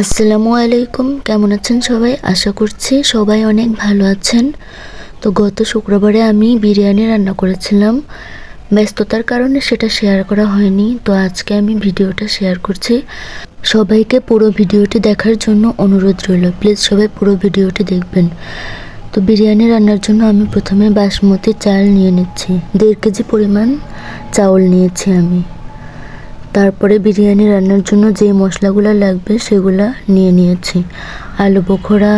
আসসালামু আলাইকুম, কেমন আছেন সবাই? আশা করছি সবাই অনেক ভালো আছেন। তো গত শুক্রবারে আমি বিরিয়ানি রান্না করেছিলাম। ব্যস্ততার কারণে সেটা শেয়ার করা হয়নি, তো আজকে আমি ভিডিওটা শেয়ার করছি। সবাইকে পুরো ভিডিওটি দেখার জন্য অনুরোধ রইল, প্লিজ সবাই পুরো ভিডিওটি দেখবেন। তো বিরিয়ানি রান্নার জন্য আমি প্রথমে বাসমতি চাল নিয়ে নিচ্ছি। দেড় কেজি পরিমাণ চাউল নিয়েছি আমি। তারপরে বিরিয়ানি রান্নার জন্য যে মশলাগুলো লাগবে সেগুলো নিয়ে নিয়েছি। আলু বোখরা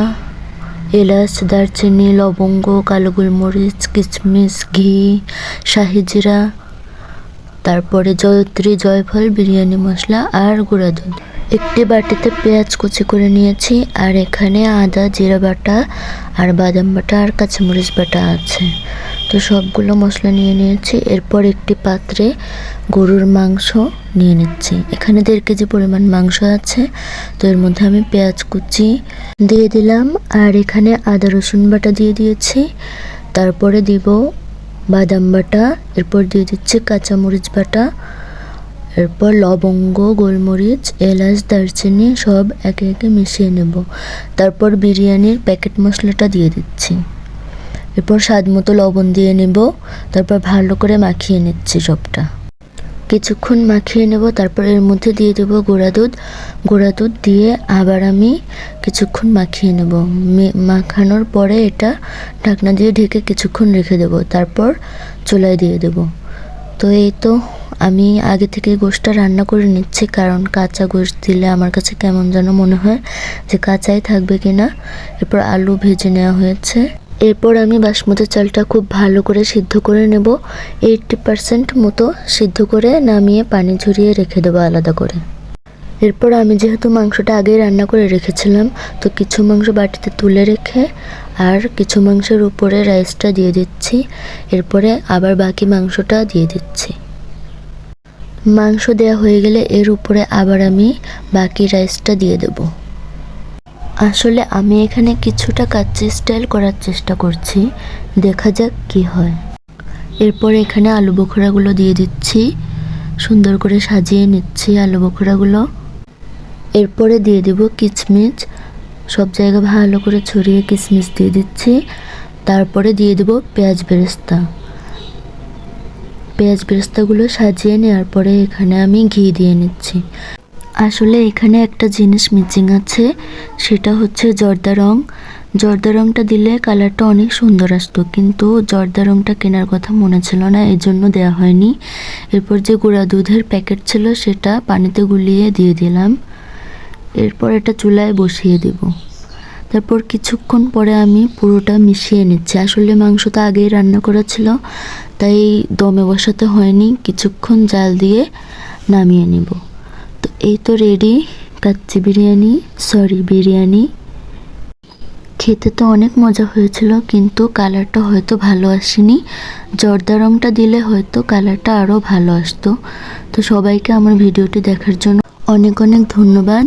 এলাচ, দারচিনি, লবঙ্গ, কালো গোলমরিচ কিশমিশ ঘি শাহিজিরা তারপরে জয়ত্রী, জয়ফল, বিরিয়ানি মশলা আর গুঁড়া দুধ। একটি বাটিতে পেঁয়াজ কুচি করে নিয়েছি, আর এখানে আদা, জিরা বাটা আর বাদাম বাটা আর কাঁচামরিচ বাটা আছে। তো সবগুলো মশলা নিয়ে নিয়েছি, এরপর একটি পাত্রে গরুর মাংস নিয়ে নিচ্ছি। এখানে দেড় কেজি পরিমাণ মাংস আছে, তো এর মধ্যে আমি পেঁয়াজ কুচি দিয়ে দিলাম, আর এখানে আদা, রসুন বাটা দিয়ে দিয়েছি। তারপরে দিব বাদাম বাটা, এরপর দিয়ে দিচ্ছি কাঁচামরিচ বাটা এরপর লবঙ্গ, গোলমরিচ, এলাচ, দারচিনি সব একে একে মিশিয়ে নেব। তারপর বিরিয়ানির প্যাকেট মশলাটা দিয়ে দিচ্ছি। এরপর স্বাদ মতো লবণ দিয়ে নেব। তারপর ভালো করে মাখিয়ে নিচ্ছি সবটা। কিছুক্ষণ মাখিয়ে নেব। তারপর এর মধ্যে দিয়ে দেব গুঁড়া দুধ। গুঁড়া দুধ দিয়ে আবার আমি কিছুক্ষণ মাখিয়ে নেব। মাখানোর পরে এটা ঢাকনা দিয়ে ঢেকে কিছুক্ষণ রেখে দেব। তারপর চুলায় দিয়ে দেব। তো এই তো আমি আগে থেকে গোশটা রান্না করে নিচ্ছি, কারণ কাঁচা গোশ দিলে আমার কাছে কেমন যেন মনে হয় যে কাঁচাই থাকবে কিনা। এরপর আলু ভেজে নেওয়া হয়েছে। এরপর আমি বাসমতি চালটা খুব ভালো করে সিদ্ধ করে নেব। এইটটি পার্সেন্ট মতো সিদ্ধ করে নামিয়ে পানি ঝরিয়ে রেখে দেবো আলাদা করে। এরপর আমি যেহেতু মাংসটা আগেই রান্না করে রেখেছিলাম, তো কিছু মাংস বাটিতে তুলে রেখে আর কিছু মাংসের উপরে রাইসটা দিয়ে দিচ্ছি। এরপরে আবার বাকি মাংসটা দিয়ে দিচ্ছি। মাংস দেওয়া হয়ে গেলে এর উপরে আবার আমি বাকি রাইসটা দিয়ে দেব। আসলে আমি এখানে কিছুটা কাচ্চি স্টাইল করার চেষ্টা করছি। দেখা যাক কি হয়। এরপর এখানে আলু বোখরাগুলো দিয়ে দিচ্ছি। সুন্দর করে সাজিয়ে নিচ্ছি আলু বোখরাগুলো। এরপরে দিয়ে দেব কিচমিচ সব জায়গা ভালো করে ছড়িয়ে কিশমিশ দিয়ে দিচ্ছি। তারপরে দিয়ে দেব পেঁয়াজ বেরেস্তা। পেঁয়াজ বেরেস্তাগুলো সাজিয়ে নেওয়ার পরে এখানে আমি ঘি দিয়ে নিচ্ছি। আসলে এখানে একটা জিনিস মিচিং আছে, সেটা হচ্ছে জর্দা রং। জর্দা রংটা দিলে কালারটা অনেক সুন্দর আসতো, কিন্তু জর্দা রংটা কেনার কথা মনে ছিল না এই জন্য দেওয়া হয়নি। এরপর যে গুঁড়া দুধের প্যাকেট ছিল, সেটা পানিতে গুলিয়ে দিয়ে দিলাম। এরপর এটা চুলায় বসিয়ে দেব। তারপর কিছুক্ষণ পরে আমি পুরোটা মিশিয়ে নিচ্ছি। আসলে মাংস তো আগেই রান্না করা ছিল, তাই দমে বসাতে হয়নি। কিছুক্ষণ জাল দিয়ে নামিয়ে নিব। তো এই তো রেডি কাচ্চি বিরিয়ানি সরি বিরিয়ানি। খেতে তো অনেক মজা হয়েছিল, কিন্তু কালারটা হয়তো ভালো আসেনি। জর্দা রংটা দিলে হয়তো কালারটা আরও ভালো আসতো। তো সবাইকে আমার ভিডিওটি দেখার জন্য অনেক অনেক ধন্যবাদ।